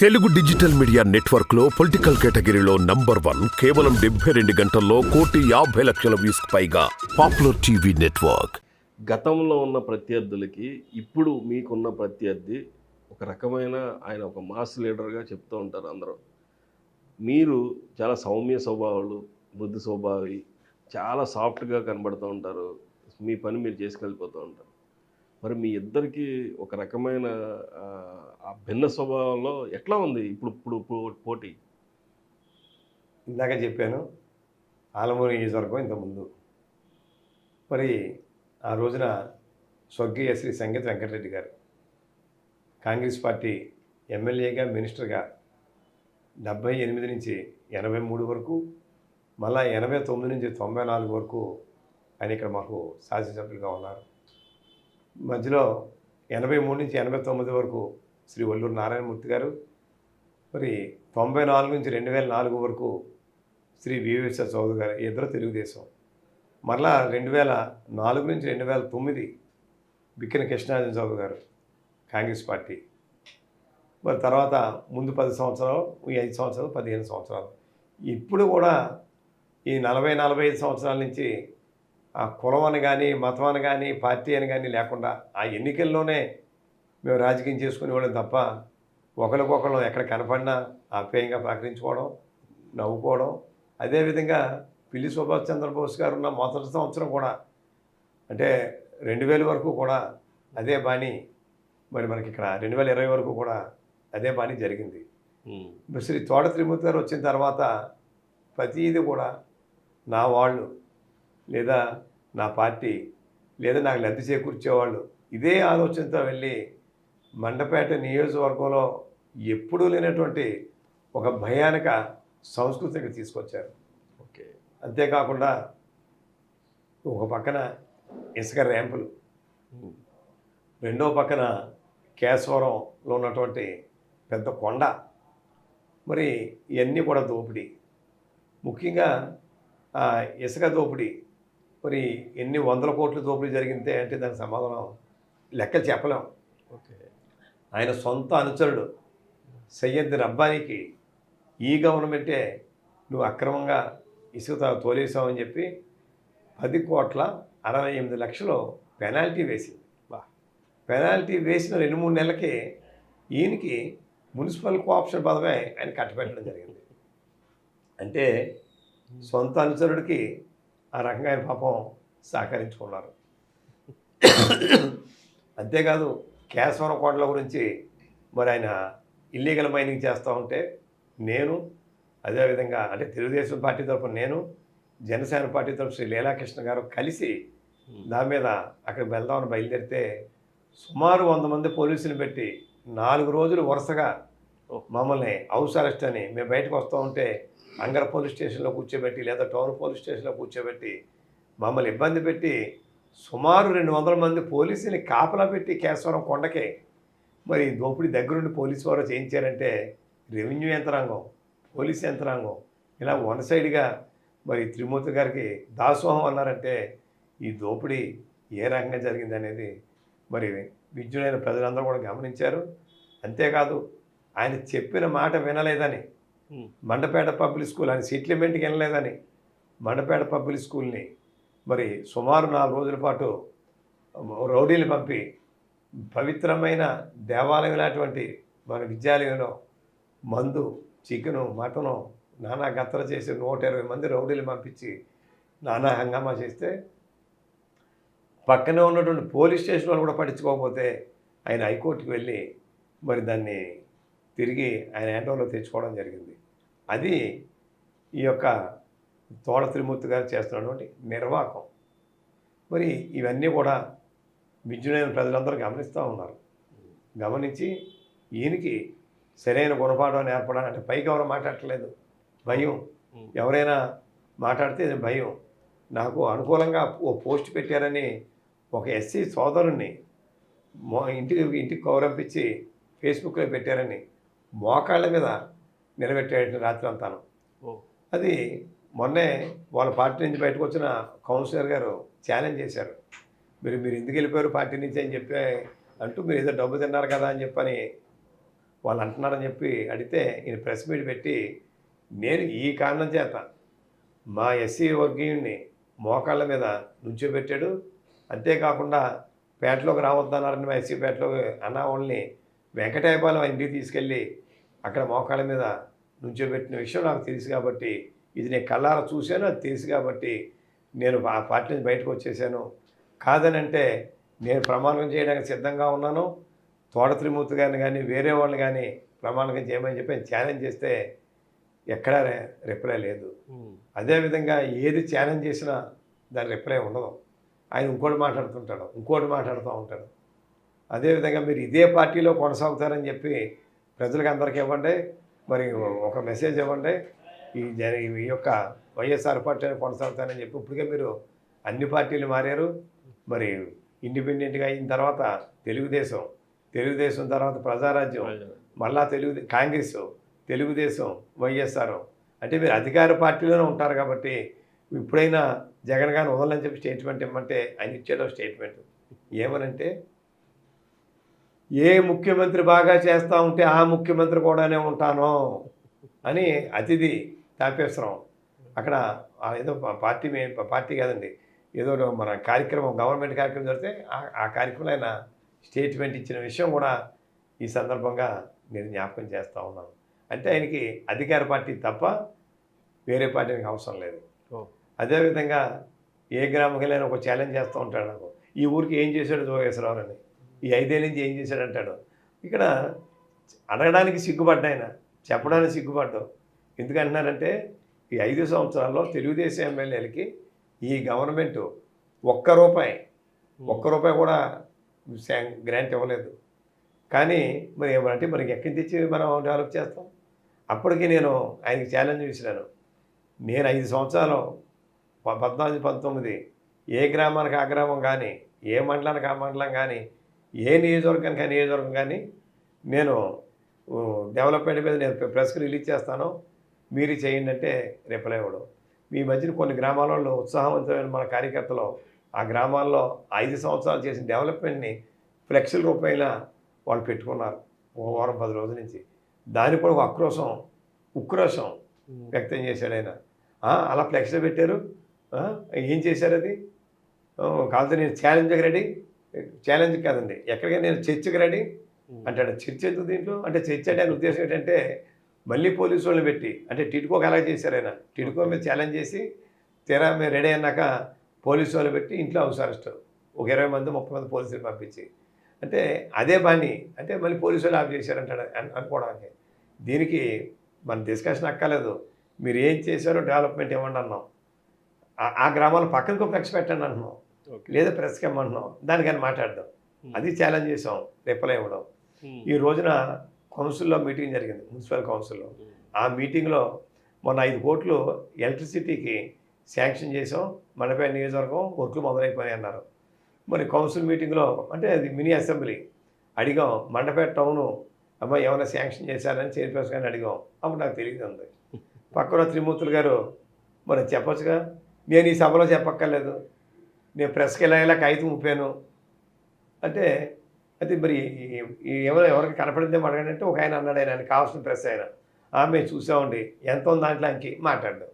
Telugu digital media నెట్వర్క్లో political కేటగిరీలో number one కేవలం డెబ్బై రెండు గంటల్లో కోటి యాభై లక్షల వ్యూస్ పైగా పాపులర్ టీవీ నెట్వర్క్. గతంలో ఉన్న ప్రత్యర్థులకి ఇప్పుడు మీకున్న ప్రత్యర్థి ఒక రకమైన ఆయన ఒక మాస్ లీడర్గా చెప్తూ ఉంటారు అందరూ. మీరు చాలా సౌమ్య స్వభావాలు మృదు స్వభావి చాలా సాఫ్ట్గా కనబడుతూ ఉంటారు. మీ పని మీరు చేసుకెళ్ళిపోతూ ఉంటారు. మరి మీ ఇద్దరికి ఒక రకమైన భిన్న స్వభావంలో ఎట్లా ఉంది ఇప్పుడు ఇప్పుడు పోటీ? ఇందాక చెప్పాను ఆలమూరు నియోజకవర్గం ఇంతకుముందు మరి ఆ రోజున స్వర్గీయ శ్రీ సంగీత వెంకటరెడ్డి గారు కాంగ్రెస్ పార్టీ ఎమ్మెల్యేగా మినిస్టర్గా డెబ్భై ఎనిమిది నుంచి ఎనభై మూడు వరకు మళ్ళా ఎనభై తొమ్మిది నుంచి తొంభై నాలుగు వరకు ఆయన ఇక్కడ మాకు శాసనసభ్యులుగా ఉన్నారు. మధ్యలో ఎనభై మూడు నుంచి ఎనభై తొమ్మిది వరకు శ్రీ వల్లూరు నారాయణమూర్తి గారు మరి తొంభై నాలుగు నుంచి రెండు వేల నాలుగు వరకు శ్రీ వివేశ్వర చౌదరి గారు ఇద్దరు తెలుగుదేశం. మరలా రెండు వేల నాలుగు నుంచి రెండు వేల తొమ్మిది బిక్కిన కృష్ణాజన్ చౌదరి గారు కాంగ్రెస్ పార్టీ. మరి తర్వాత ముందు పది సంవత్సరాలు ఈ ఐదు సంవత్సరాలు పదిహేను సంవత్సరాలు. ఇప్పుడు కూడా ఈ నలభై నలభై ఐదు సంవత్సరాల నుంచి కులం అని కానీ మతం అని కానీ పార్టీ అని కానీ లేకుండా ఆ ఎన్నికల్లోనే మేము రాజకీయం చేసుకునేవాళ్ళం తప్ప ఒకరికొకరు ఎక్కడ కనపడినా ఆప్యాయంగా పలకరించుకోవడం నవ్వుకోవడం. అదేవిధంగా పిల్లి సుభాష్ చంద్రబోస్ గారు ఉన్న మొదటి సంవత్సరం కూడా అంటే రెండు వేల వరకు కూడా అదే బాణి మరి మనకి ఇక్కడ రెండు వేల ఇరవై వరకు కూడా అదే బాణి జరిగింది. శ్రీ తోట త్రిమూర్తి గారు వచ్చిన తర్వాత ప్రతిదీ కూడా నా వాళ్ళు లేదా నా పార్టీ లేదా నాకు లబ్ధి చేకూర్చేవాళ్ళు ఇదే ఆలోచనతో వెళ్ళి మండపేట నియోజకవర్గంలో ఎప్పుడూ లేనటువంటి ఒక భయానక సంస్కృతిని తీసుకొచ్చారు. ఓకే. అంతేకాకుండా ఒక పక్కన ఇసుక ర్యాంపులు రెండో పక్కన కేశవరంలో ఉన్నటువంటి పెద్ద కొండ మరి ఇవన్నీ కూడా దోపిడీ. ముఖ్యంగా ఆ ఇసుక దోపిడీ మరి ఎన్ని వందల కోట్ల దోపిడీ జరిగిందే అంటే దానికి సమాధానం లెక్కలు చెప్పలేం. ఓకే. ఆయన సొంత అనుచరుడు సయ్యద్ రబ్బానికి ఈ గవర్నమెంటే నువ్వు అక్రమంగా ఇసుక తోలేసావని చెప్పి పది కోట్ల అరవై ఎనిమిది లక్షలు పెనాల్టీ వేసింది. బా. పెనాల్టీ వేసిన రెండు మూడు నెలలకి ఈయనకి మున్సిపల్ కోఆప్షన్ పదవే ఆయన కట్టబెట్టడం జరిగింది. అంటే సొంత అనుచరుడికి ఆ రకంగా ఆయన పాపం సహకరించుకున్నారు. అంతేకాదు కేశవరం కొండల గురించి మరి ఆయన ఇల్లీగల్ మైనింగ్ చేస్తూ ఉంటే నేను అదేవిధంగా అంటే తెలుగుదేశం పార్టీ తరఫున నేను జనసేన పార్టీ తరఫున శ్రీ లీలాకృష్ణ గారు కలిసి దాని మీద అక్కడికి వెళ్దామని బయలుదేరితే సుమారు వంద మంది పోలీసులు పెట్టి నాలుగు రోజులు వరుసగా మమ్మల్ని హౌస్ అరెస్ట్ అని మేము బయటకు వస్తూ ఉంటే అంగర పోలీస్ స్టేషన్లో కూర్చోబెట్టి లేదా టౌన్ పోలీస్ స్టేషన్లో కూర్చోబెట్టి మమ్మల్ని ఇబ్బంది పెట్టి సుమారు రెండు వందల మంది పోలీసుని కాపలా పెట్టి కేశవరం కొండకే మరి దోపిడీ దగ్గరుండి పోలీసు వారు చేయించారంటే రెవెన్యూ యంత్రాంగం పోలీస్ యంత్రాంగం ఇలా వన్ సైడ్గా మరి త్రిమూర్తి గారికి దాసోహం అన్నారంటే ఈ దోపిడీ ఏ రకంగా జరిగింది అనేది మరి విద్యుడైన ప్రజలందరూ కూడా గమనించారు. అంతేకాదు ఆయన చెప్పిన మాట వినలేదని మండపేట పబ్లిక్ స్కూల్ అని సెటిల్మెంట్కి వెళ్ళలేదని మండపేట పబ్లిక్ స్కూల్ని మరి సుమారు నాలుగు రోజుల పాటు రౌడీలు పంపి పవిత్రమైన దేవాలయం లాంటివంటి మన విద్యాలయంలో మందు చికెను మటను నానా గత్తర చేసి నూట ఇరవై మంది రౌడీలు పంపించి నానా హంగామా చేస్తే పక్కనే ఉన్నటువంటి పోలీస్ స్టేషన్ వాళ్ళు కూడా పట్టించుకోకపోతే ఆయన హైకోర్టుకి వెళ్ళి మరి దాన్ని తిరిగి ఆయన హ్యాండ్ఓవర్లో తెచ్చుకోవడం జరిగింది. అది ఈ యొక్క తోడ త్రిమూర్తి గారు చేస్తున్నటువంటి నిర్వాహకం మరి ఇవన్నీ కూడా విద్యుడైన ప్రజలందరూ గమనిస్తూ ఉన్నారు. గమనించి ఈయనకి సరైన గుణపాఠం ఏర్పడాలి అంటే పైకి ఎవరు మాట్లాడట్లేదు. భయం. ఎవరైనా మాట్లాడితే ఇది భయం. నాకు అనుకూలంగా ఓ పోస్ట్ పెట్టారని ఒక ఎస్సీ సోదరుణ్ణి మో ఇంటికి ఇంటికి కౌరంపించి ఫేస్బుక్లో పెట్టారని మోకాళ్ళ మీద నిలబెట్టాడు రాత్రి అంతాను. ఓ. అది మొన్నే వాళ్ళ పార్టీ నుంచి బయటకు వచ్చిన కౌన్సిలర్ గారు ఛాలెంజ్ చేశారు. మీరు మీరు ఎందుకు వెళ్ళిపోయారు పార్టీ నుంచి అని చెప్పి అంటూ మీరు ఏదో డబ్బు తిన్నారు కదా అని చెప్పని వాళ్ళు అంటున్నారని చెప్పి అడిగితే ఈయన ప్రెస్ మీట్ పెట్టి నేను ఈ కారణం చేత మా ఎస్సీ వర్గీయుడిని మోకాళ్ళ మీద నుంచోబెట్టాడు. అంతేకాకుండా పేటలోకి రావద్దన్నారని మా ఎస్సీ పేటలోకి అన్న వాళ్ళని వెంకటాయపాలెం ఇంటికి తీసుకెళ్ళి అక్కడ మోకాళ్ళ మీద నుంచోబెట్టిన విషయం నాకు తెలుసు కాబట్టి ఇది నేను కళ్ళారా చూశాను అది తెలుసు కాబట్టి నేను ఆ పార్టీ నుంచి బయటకు వచ్చేసాను. కాదనంటే నేను ప్రమాణం చేయడానికి సిద్ధంగా ఉన్నాను. తోట త్రిమూర్తి గారిని కానీ వేరే వాళ్ళని కానీ ప్రమాణం చేయమని చెప్పి ఛాలెంజ్ చేస్తే ఎక్కడా రిప్లై లేదు. అదేవిధంగా ఏది ఛాలెంజ్ చేసినా దాని రిప్లై ఉండదు. ఆయన ఇంకోటి మాట్లాడుతుంటాడు ఇంకోటి మాట్లాడుతూ ఉంటాడు. అదేవిధంగా మీరు ఇదే పార్టీలో కొనసాగుతారని చెప్పి ప్రజలకు అందరికీ ఇవ్వండి. మరి ఒక మెసేజ్ ఇవ్వండి. ఈ జన ఈ యొక్క వైఎస్ఆర్ పార్టీని కొనసాగుతానని చెప్పి ఇప్పటికే మీరు అన్ని పార్టీలు మారారు. మరి ఇండిపెండెంట్గా అయిన తర్వాత తెలుగుదేశం తెలుగుదేశం తర్వాత ప్రజారాజ్యం మళ్ళా తెలుగు కాంగ్రెస్ తెలుగుదేశం వైఎస్ఆర్ అంటే మీరు అధికార పార్టీలోనే ఉంటారు కాబట్టి ఇప్పుడైనా జగన్ గారిని వదలని చెప్పి స్టేట్మెంట్ ఇమ్మంటే ఆయన ఇచ్చేటో స్టేట్మెంట్. ఏమనంటే ఏ ముఖ్యమంత్రి బాగా చేస్తూ ఉంటే ఆ ముఖ్యమంత్రి కూడానే ఉంటాను అని అతిథి తాపేశ్వరం. అక్కడ ఏదో పార్టీ మే పార్టీ కాదండి. ఏదో మన కార్యక్రమం గవర్నమెంట్ కార్యక్రమం జరిగితే ఆ- కార్యక్రమంలో ఆయన స్టేట్మెంట్ ఇచ్చిన విషయం కూడా ఈ సందర్భంగా నేను జ్ఞాపకం చేస్తూ ఉన్నాను. అంటే ఆయనకి అధికార పార్టీ తప్ప వేరే పార్టీకి అవసరం లేదు. అదేవిధంగా ఏ గ్రామంకి వెళ్ళినా ఒక ఛాలెంజ్ చేస్తూ ఉంటాడు నాకు. ఈ ఊరికి ఏం చేశాడు జోగేశ్వరరావు అని. ఈ ఐదేళ్ళ నుంచి ఏం చేశాడు అంటాడు ఇక్కడ అడగడానికి సిగ్గుపడ్డా ఆయన. చెప్పడానికి సిగ్గుపడ్డావు. ఎందుకంటున్నారంటే ఈ ఐదు సంవత్సరాల్లో తెలుగుదేశం ఎమ్మెల్యేలకి ఈ గవర్నమెంట్ ఒక్క రూపాయి ఒక్క రూపాయి కూడా గ్రాంట్ ఇవ్వలేదు. కానీ మరి ఏమంటే మనకి ఎక్కడి తెచ్చి మనం డెవలప్ చేస్తాం? అప్పటికి నేను ఆయనకి ఛాలెంజ్ విసిరాను నేను ఐదు సంవత్సరాలు పద్నాలుగు పంతొమ్మిది ఏ గ్రామానికి ఆ గ్రామం కానీ ఏ మండలానికి ఆ మండలం కానీ ఏ నియోజకవర్గానికి ఆ నియోజకవర్గం కానీ నేను డెవలప్మెంట్ మీద నేను ప్రె- ప్రెస్కి రిలీజ్ చేస్తాను. మీరు చేయండి అంటే రిప్లై ఇవ్వడం మీ మధ్యన కొన్ని గ్రామాలలో ఉత్సాహవంతమైన మన కార్యకర్తలు ఆ గ్రామాల్లో ఐదు సంవత్సరాలు చేసిన డెవలప్మెంట్ని ఫ్లెక్సీల రూపాయల వాళ్ళు పెట్టుకున్నారు. ఓ వారం పది రోజుల నుంచి. దాని కూడా ఒక ఆక్రోశం ఉక్రోషం వ్యక్తం చేశాడు ఆయన. "ఆ, అలా ఫ్లెక్స్లో పెట్టారు. ఏం చేశారు అది? "ఓ, కాకపోతే నేను ఛాలెంజ్కి రెడీ. ఛాలెంజ్ కాదండి. ఎక్కడికైనా నేను చర్చకి రెడీ అంటాడు. చర్చ ఎందుకు దీంట్లో? అంటే చర్చ అంటే ఆయన ఉద్దేశం ఏంటంటే మళ్ళీ పోలీసు వాళ్ళని పెట్టి అంటే టిడ్కోకి అలా చేశారు ఆయన. టిడ్కో మీద ఛాలెంజ్ చేసి తీరా మీరు రెడీ అన్నాక పోలీసు వాళ్ళు పెట్టి ఇంట్లో హౌస్ అరెస్ట్. ఒక ఇరవై మంది ముప్పై మంది పోలీసులు పంపించి. అంటే అదే బాణి. అంటే మళ్ళీ పోలీసు వాళ్ళు ఆఫ్ చేశారంటాడు అన్- అనుకోవడానికి. దీనికి మన డిస్కషన్ అక్కర్లేదు. మీరు ఏం చేశారో డెవలప్మెంట్ ఇవ్వండి అన్నాం. ఆ- ఆ గ్రామాల పక్కనకు ఫ్లెక్స్ పెట్టండి అంటున్నాం లేదా ప్రెస్కి ఇమ్మంటున్నాం దానికని మాట్లాడదాం. అది ఛాలెంజ్ చేసాం రిప్లై ఇవ్వడం ఈ రోజున కౌన్సిల్లో మీటింగ్ జరిగింది మున్సిపల్ కౌన్సిల్లో. ఆ మీటింగ్లో మొన్న ఐదు కోట్లు ఎలక్ట్రిసిటీకి శాంక్షన్ చేసాం మండపేట నియోజకవర్గం వర్క్లు మొదలైపోయాయి అన్నారు. మరి కౌన్సిల్ మీటింగ్లో అంటే అది మినీ అసెంబ్లీ. అడిగాం మండపేట టౌను అమ్మ ఏమైనా శాంక్షన్ చేశారని చైర్పర్సన్ గారిని అడిగాం. అప్పుడు నాకు తెలియదు ఉంది పక్కన ఉన్న గారు మరి చెప్పొచ్చుగా నేను ఈ సభలో చెప్పక్కర్లేదు. నేను ప్రెస్కి వెళ్ళా ఇలా కాగితం ఊపాను అంటే అది మరి ఈ- ఎవరు ఎవరికి కనపడిందేమో అడగడంటే ఒక ఆయన అన్నాడు ఆయన కావాల్సిన ప్రెస్ ఆయన. ఆమె చూసామండి. ఎంత ఉంది దాంట్లో అంకి మాట్లాడడం.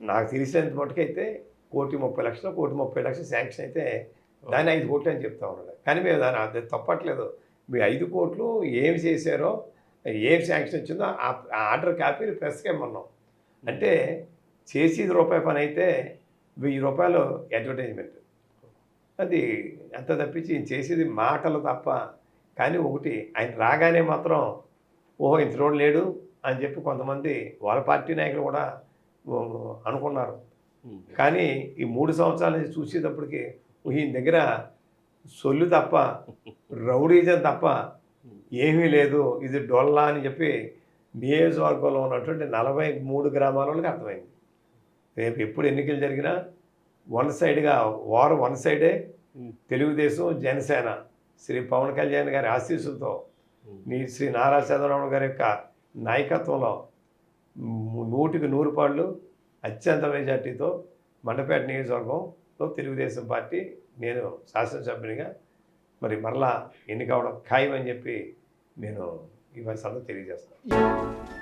నాకు తెలిసినంత మటుకైతే కోటి ముప్పై లక్షలు కోటి ముప్పై లక్షలు శాంక్షన్ అయితే దాన్ని ఐదు కోట్లు అని చెప్తా ఉన్నాడు. కానీ మేము దాని అది తప్పట్లేదు. మీ ఐదు కోట్లు ఏమి చేశారో ఏం శాంక్షన్ వచ్చిందో ఆ ఆ ఆర్డర్ కాపీలు ప్రెస్కి ఇమ్మన్నాం. అంటే చేసేది రూపాయి పని అయితే వెయ్యి రూపాయలు అడ్వర్టైజ్మెంట్ అది అంత తప్పించి ఈయన చేసేది మాటలు తప్ప కానీ ఒకటి ఆయన రాగానే మాత్రం ఓహో ఇంత రోడ్ లేడు అని చెప్పి కొంతమంది వాళ్ళ పార్టీ నాయకులు కూడా అనుకున్నారు. కానీ ఈ మూడు సంవత్సరాల నుంచి చూసేటప్పటికి ఈయన దగ్గర సొల్లు తప్ప రౌడీజం తప్ప ఏమీ లేదు. ఇది డొల్లా అని చెప్పి నియోజకవర్గంలో ఉన్నటువంటి నలభై మూడు గ్రామాల వాళ్ళకి అర్థమైంది. రేపు ఎప్పుడు ఎన్నికలు జరిగినా వన్ సైడ్గా వారు వన్ సైడే తెలుగుదేశం జనసేన శ్రీ పవన్ కళ్యాణ్ గారి ఆశీస్సులతో నీ శ్రీ నారా చంద్రబాబు గారి యొక్క నాయకత్వంలో నూటికి నూరు పాళ్ళు అత్యంత మెజార్టీతో మండపేట నియోజకవర్గంలో తెలుగుదేశం పార్టీ నేను శాసనసభ్యునిగా మరి మరలా ఎన్నికవడం ఖాయం అని చెప్పి నేను ఈ సంగతి తెలియజేస్తాను.